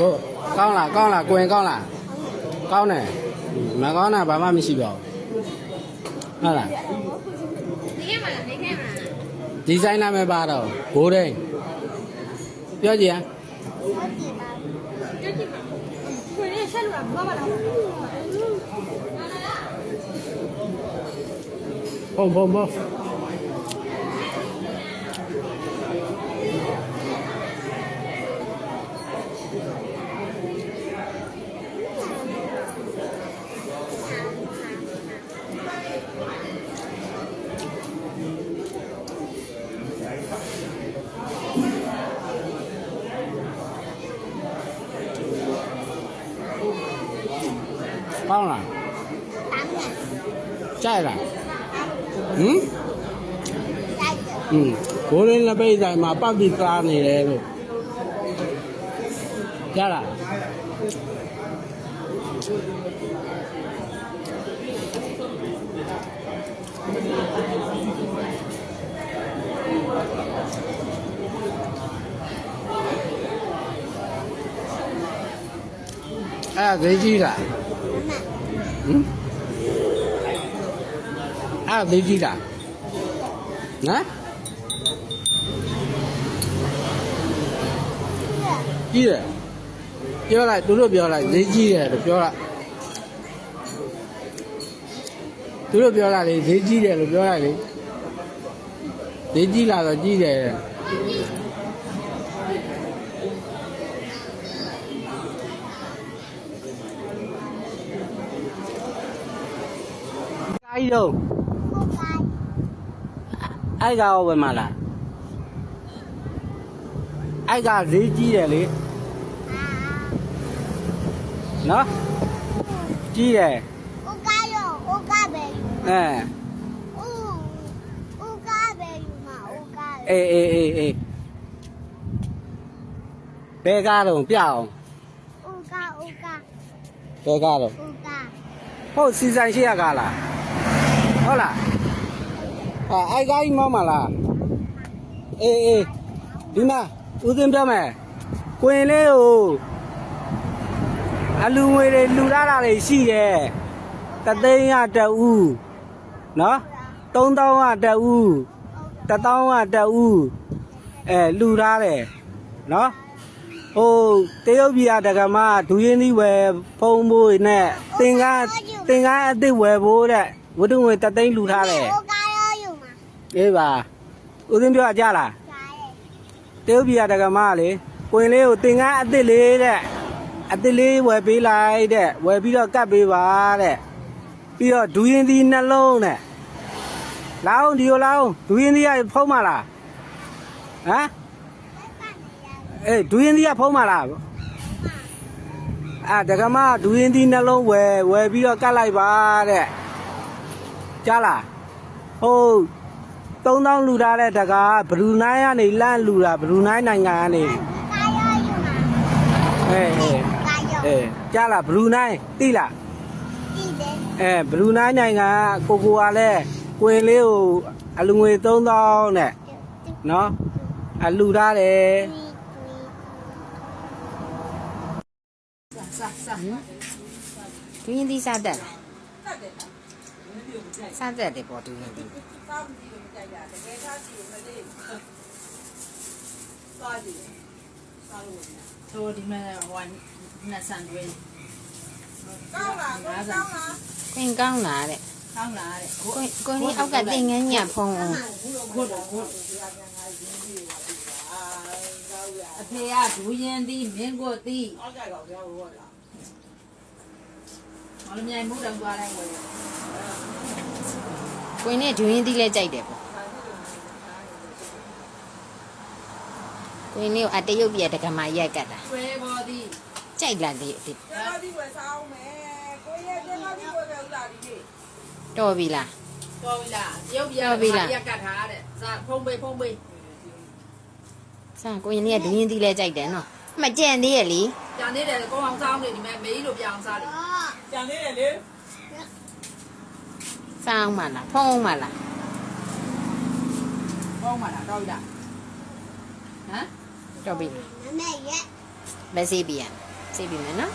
ကိုကောင်းလားကောင်းလားကိုရင်ကောင်းလားကောင်းတယ်မကောင်းတာဘာမှမရှိပါဘူးဟုတ်လားနေခဲ့မှာလားနေခဲ့မှာလားဒီဇိုင်းနာမည်ပါတော့ဘိုးတိန်ပြောကြည့်ရကိုရဆက်လို့ဘာမှမလုပ်ဘုံဘုံ ဘုံကောင်းလားတမ်းတယ်ကြိုက်လားဟမ်တိုက်တယ်อืมဘိုးရင်းလက် ပိတ်ဆိုင်မှာပတ်ပြီးသားနေတယ်လို့ကြားလားအဲ့ဒါဈေးကြီးလားဟမ်အဲ့ဒါဈေးကြီးလားနော်ကြီးတယ်ပြောလိုက်သူတို့ပြောလိုက်ဈေးကြီးတယ်လို့ပြောလိုက်သူတို့ပြောလိုက်လေဈေးကြီးတယ်လို့ပြောလိုက်လေဈေးကြီးလာတော့ကြီးတယ် တဲ့ကာကြီးတော့ကိုကိုင်းအဲ့ကရောဝယ်မလားအဲ့ကဈေးကြီးတယ်လေအာနော်ကြီးတယ်ကိုကိုင်းရောကိုကပဲယူအဲဦးဦးကပဲယူမှာဦးကပဲအေးအေးအေးအေးဘယ်ကားတော့ပြအောင်ဦးကဦးကဘယ်ကားတော့ဦးကဟုတ်စီဆိုင်ရှိရကားလား ဟုတ်လားဟာအဲ့ကားကြီးမောင်းမလားအေးအေးဒီမှာဦးစင်းပြောမယ်ကိုရင်လေးကိုအလူငွေတွေလူရတာတွေရှိတယ်တသိန်းရတအူးနော်3000ကတအူး1000ကတအူးအဲလူထားတယ်နော်ဟိုတရုတ်ပြည်ကဒကမဒူရင်းသီးဝယ်ဖုံးဖို့နဲ့သင်္ကားသင်္ကားအစ်စ်ဝယ်ဖို့တဲ့ ဝတ္ထုငွေတသိန်းလူထားတယ်ဦးကရောယူမှာအေးပါဦးစင်းပြောကြလားကြားတယ်တရုတ်ပြည်ကဒကမလေကိုရင်လေးကိုသင်္ကားအစ်စ်လေးတဲ့အစ်စ်လေးဝယ်ပေးလိုက်တဲ့ဝယ်ပြီးတော့ကတ်ပေးပါတဲ့ပြီးတော့ဒူရင်သီးနှလုံးတဲ့လောင်းဒီကိုလောင်းဒူရင်သီးကဖုံးမလားဟမ်အေးဒူရင်သီးကဖုံးမလားအာဒကမဒူရင်သီးနှလုံးဝယ်ဝယ်ပြီးတော့ကတ်လိုက်ပါတဲ့ ကြားလားဟုတ်3000လူထားတဲ့တကားဘရူနိုင်းကနေလန့်လူတာဘရူနိုင်းနိုင်ငံကနေဦးကရောယူမှာအေးအေးဦးကရောအေးကြားလားဘရူနိုင်းသိလားကြည့်တယ်အဲဘလူးနိုင်းနိုင်ငံကကိုကိုကလည်းကိုရင်လေးကိုအလူငွေ3000နဲ့နော်အလူထားတယ်တွီးတွီးဒူးရင်သီးစားတက် လားစားတက်တယ်ပေါ့ဒူးရင်သီးဆိုဒီမှာဟိုနှစ်ဆန်တွဲခွင်ကောင်းလားတဲ့ကောင်းလားတဲ့ကိုင်ကိုင်လေးအောက်ကတင်ငန်းညဖုံးအောင်ခုတ်ခုတ်အဖေကဒူရင်သည်မင်းကိုသည်အောက်ကကောင်ပြောလို့လား မလမြိုင်မှုတော့သွားလိုက်ဝယ်ကိုင်နဲ့ဒူးရင်သီးလည်းကြိုက်တယ်ပေါ့ကိုင်လေးကိုအတရုတ်ပြတကမာရက်ကတ်တာဆွဲပေါ်သည်ကြိုက်လာလေဒီကျမဒီဝယ်စားအောင်မယ်ကိုရဲ့ကျမဒီဝယ်ပဲဥလာဒီကြီးတော်ပြီလားတော်ပြီလားရုပ်ပြရက်ကတ်ထားတဲ့ဇာဖုံးပေးဖုံးပေးစားကိုင်လေးကဒူးရင်သီးလည်းကြိုက်တယ်နော်အ မကြံသေးရဲ့လေကြံနေတယ်ကောင်းအောင်စားအောင်နေဒီမဲ့မေးလို့ပြောင်းစားတယ်ကြံသေးတယ်လေစားအောင်မလားဖုံးအောင်မလားကောင်းပါလားတော်ပြီလားဟမ်တော်ပြီမမေရဲ့မစေးပြရဟစိတ်ပြီမယ်နော်